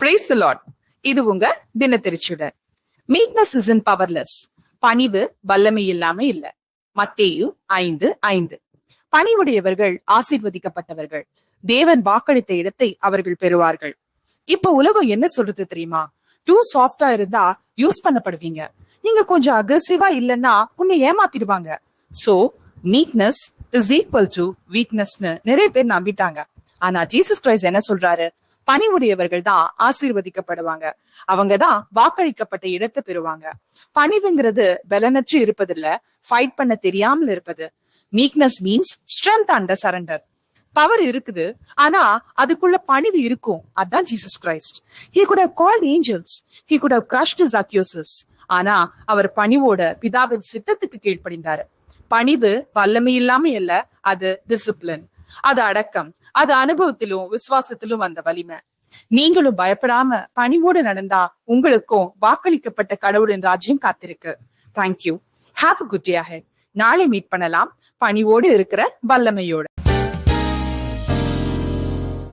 Praise the lot இது உங்க தினத்திருச்சுடர் மீக்னஸ் இஸ் இன் பவர்லெஸ் பணிவு வல்லமை இல்லாம இல்ல. மத்தேயு ஐந்து ஐந்து. பணிவுடையவர்கள் ஆசீர்வதிக்கப்பட்டவர்கள். தேவன் வாக்களித்த இடத்தை அவர்கள் பெறுவார்கள். இப்ப உலகம் என்ன சொல்றது தெரியுமா? டூ சாஃப்டா இருந்தா யூஸ் பண்ணப்படுவீங்க. நீங்க கொஞ்சம் அக்ரெசிவா இல்லைன்னா உன்னை ஏமாத்திடுவாங்க. So meekness is equal to வீக்னஸ்னு நிறைய பேர் நம்பிட்டாங்க. ஆனா ஜீசஸ் கிரைஸ் என்ன சொல்றாரு? பணிவுடையவர்கள் தான் ஆசீர்வதிக்கப்படுவாங்க. அவங்க தான் வாக்களிக்கப்பட்ட இடத்தை பெறுவாங்க. பணிவுங்கிறது பலனற்று இருப்பதில்ல ஃபைட் பண்ண தெரியாமல் இருப்பது. Meekness means strength under surrender power இருக்குது ஆனா அதுக்குள்ள பணிவு இருக்கும். அதான் Jesus Christ he could have called angels he could have crushed his accusers ஆனா அவர் பணிவோட பிதாவின் சித்தத்துக்கு கீழ்ப்படிந்தாரு. பணிவு வல்லமை இல்லாம இல்ல அது டிசிப்ளின் அது அடக்கம் அது அனுபவத்திலும் விசுவாசத்திலும் வந்த வலிமை. நீங்களும் பயப்படாம பணிவோடு நடந்தா உங்களுக்கும் வாக்களிக்கப்பட்ட கடவுளின் ராஜ்யம் காத்திருக்கு. தேங்க்யூ ஹாவ் குட் டே நாளை மீட் பண்ணலாம். பணிவோடு இருக்கிற வல்லமையோட.